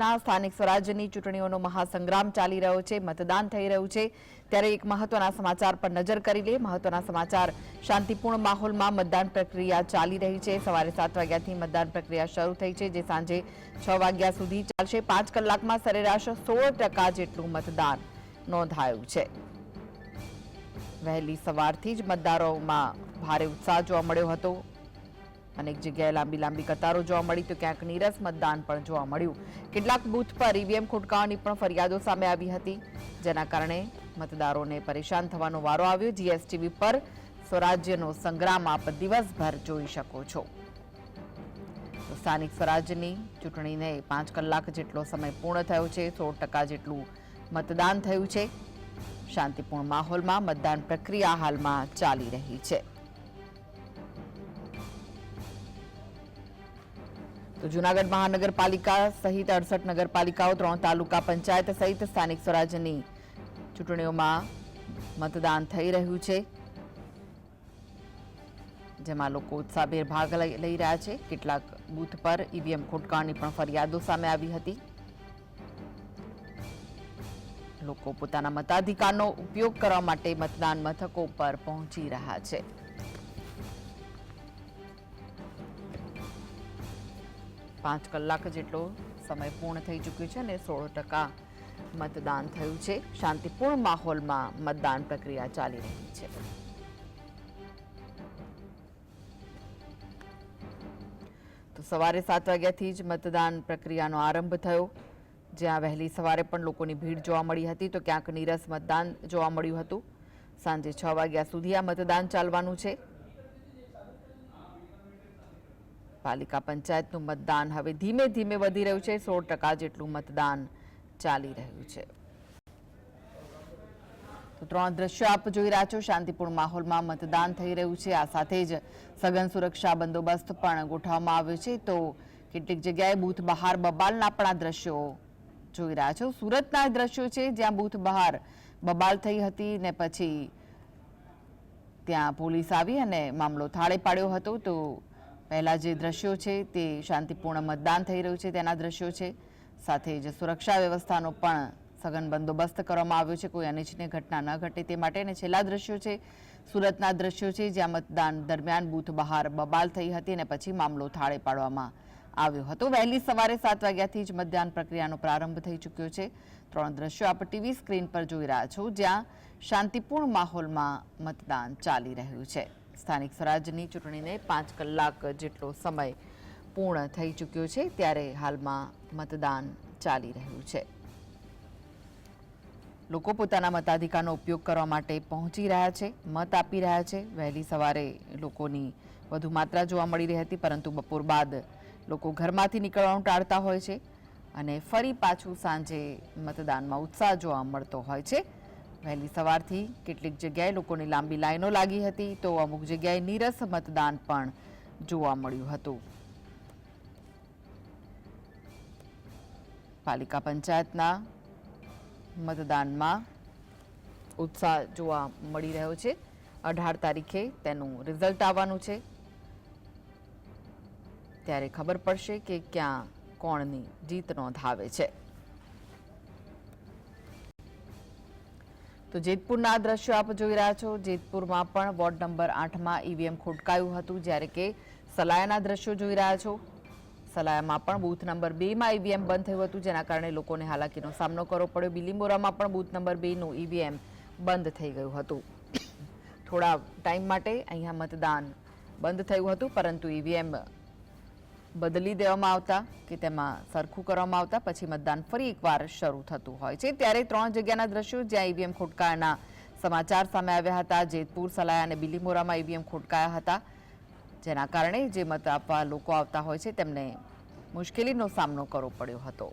ના સ્થાનિક સ્વરાજ્યની ચૂંટણીઓનો મહાસંગ્રામ ચાલી રહ્યો છે, મતદાન થઈ રહ્યું છે. ત્યારે એક મહત્વના સમાચાર પર નજર કરી લે મહત્વના સમાચાર, શાંતિપૂર્ણ માહોલમાં મતદાન પ્રક્રિયા ચાલી રહી છે. સવારે સાત વાગ્યાથી મતદાન પ્રક્રિયા શરૂ થઈ છે, જે સાંજે છ વાગ્યા સુધી ચાલશે. પાંચ કલાકમાં સરેરાશ સોળ જેટલું મતદાન નોંધાયું છે. વહેલી સવારથી જ મતદારોમાં ભારે ઉત્સાહ જોવા મળ્યો હતો. અનેક જગ્યાએ લાંબી લાંબી કતારો જોવા મળી તો ક્યાંક નીરસ મતદાન પણ જોવા મળ્યું. કેટલાક બૂથ પર ઈવીએમ ખોટકાવાની પણ ફરિયાદો સામે આવી હતી, જેના કારણે મતદારોને પરેશાન થવાનો વારો આવ્યો. જીએસટીવી પર સ્વરાજ્યનો સંગ્રામ આપ દિવસભર જોઈ શકો છો. સ્થાનિક સ્વરાજ્યની ચૂંટણીને પાંચ કલાક જેટલો સમય પૂર્ણ થયો છે સોળ ટકા જેટલું મતદાન થયું છે. શાંતિપૂર્ણ માહોલમાં મતદાન પ્રક્રિયા હાલમાં ચાલી રહી છે. તો જૂનાગઢ મહાનગરપાલિકા સહિત અડસઠ નગરપાલિકાઓ, ત્રણ તાલુકા પંચાયત સહિત સ્થાનિક સ્વરાજ્યની ચૂંટણીઓમાં મતદાન થઈ રહ્યું છે. જેમાં લોકો ઉત્સાહભેર ભાગ લઈ રહ્યા છે. કેટલાક બૂથ પર ઈવીએમ ખોટકાણની પણ ફરિયાદો સામે આવી હતી. લોકો પોતાના મતાધિકારનો ઉપયોગ કરવા માટે મતદાન મથકો પર પહોંચી રહ્યા છે. પાંચ કલાક જેટલો સમય પૂર્ણ થઈ ચૂક્યો છે અને સોળ ટકા મતદાન થયું છે. શાંતિપૂર્ણ માહોલમાં મતદાન પ્રક્રિયા ચાલી રહી છે. તો સવારે સાત વાગ્યાથી જ મતદાન પ્રક્રિયાનો આરંભ થયો. જ્યાં વહેલી સવારે પણ લોકોની ભીડ જોવા મળી હતી તો ક્યાંક નીરસ મતદાન જોવા મળ્યું હતું. સાંજે છ વાગ્યા સુધી આ મતદાન ચાલવાનું છે. પાલિકા પંચાયતનું મતદાન હવે ધીમે ધીમે વધી રહ્યું છે. સોળ ટકા જેટલું મતદાન ચાલી રહ્યું છે. તો ત્રણ દ્રશ્યો આપ જોઈ રહ્યા છો. શાંતિપૂર્ણ માહોલમાં મતદાન થઈ રહ્યું છે. આ સાથે જ સઘન સુરક્ષા બંદોબસ્ત પણ ગોઠવવામાં આવ્યો છે. તો કેટલીક જગ્યાએ બૂથ બહાર બબાલના પણ આ દ્રશ્યો જોઈ રહ્યા છો. સુરતના દ્રશ્યો છે, જ્યાં બૂથ બહાર બબાલ થઈ હતી ને પછી ત્યાં પોલીસ આવી અને મામલો થાળે પાડ્યો હતો. તો પહેલા જે દ્રશ્યો છે તે શાંતિપૂર્ણ મતદાન થઈ રહ્યું છે તેના દ્રશ્યો છે. સાથે જ સુરક્ષા વ્યવસ્થાનો પણ સઘન બંદોબસ્ત કરવામાં આવ્યો છે. કોઈ અનિચ્છનીય ઘટના ન ઘટે તે માટે અને છેલ્લા દ્રશ્યો છે, સુરતના દ્રશ્યો છે, જ્યાં મતદાન દરમિયાન બૂથ બહાર બબાલ થઈ હતી અને પછી મામલો થાળે પાડવામાં આવ્યો હતો. વહેલી સવારે સાત વાગ્યાથી જ મતદાન પ્રક્રિયાનો પ્રારંભ થઈ ચૂક્યો છે. ત્રણ દ્રશ્યો આપ ટીવી સ્ક્રીન પર જોઈ રહ્યા છો, જ્યાં શાંતિપૂર્ણ માહોલમાં મતદાન ચાલી રહ્યું છે. સ્થાનિક સ્વરાજની ચૂંટણીને પાંચ કલાક જેટલો સમય પૂર્ણ થઈ ચૂક્યો છે, ત્યારે હાલમાં મતદાન ચાલી રહ્યું છે. લોકો પોતાના મતાધિકારનો ઉપયોગ કરવા માટે પહોંચી રહ્યા છે, મત આપી રહ્યા છે. વહેલી સવારે લોકોની વધુ માત્રા જોવા મળી રહી હતી, પરંતુ બપોર બાદ લોકો ઘરમાંથી નીકળવાનું ટાળતા હોય છે અને ફરી પાછું સાંજે મતદાનમાં ઉત્સાહ જોવા મળતો હોય છે. વહેલી સવારથી કેટલીક જગ્યાએ લોકોની લાંબી લાઈનો લાગી હતી તો અમુક જગ્યાએ નીરસ મતદાન પણ જોવા મળ્યું હતું. પાલિકા પંચાયતના મતદાનમાં ઉત્સાહ જોવા મળી રહ્યો છે. અઢાર તારીખે તેનું રિઝલ્ટ આવવાનું છે. ત્યારે ખબર પડશે કે ક્યાં કોણની જીત નોંધાવે છે. તો જેતપુરના દ્રશ્યો આપ જોઈ રહ્યા છો. જેતપુરમાં પણ વોર્ડ નંબર આઠમાં ઈવીએમ ખોટકાયું હતું, જ્યારે કે સલાયાના દ્રશ્યો જોઈ રહ્યા છો. સલાયામાં પણ બૂથ નંબર બેમાં ઈવીએમ બંધ થયું હતું, જેના કારણે લોકોને હાલાકીનો સામનો કરવો પડ્યો. બિલીમોરામાં પણ બૂથ નંબર બેનું ઈવીએમ બંધ થઈ ગયું હતું. થોડા ટાઈમ માટે અહીંયા મતદાન બંધ થયું હતું, પરંતુ ઈવીએમ બદલી દેવામાં આવતા કે તેમાં સરખું કરવામાં આવતા, પછી મતદાન ફરી એકવાર શરૂ થતું હોય છે. ત્યારે ત્રણ જગ્યાના દ્રશ્યો, જ્યાં ઈવીએમ ખોટકાયાના સમાચાર સામે આવ્યા હતા, જેતપુર, સલાયા અને બિલીમોરામાં ઈવીએમ ખોટકાયા હતા, જેના કારણે જે મત આપવા લોકો આવતા હોય છે, તેમને મુશ્કેલીનો સામનો કરવો પડ્યો હતો.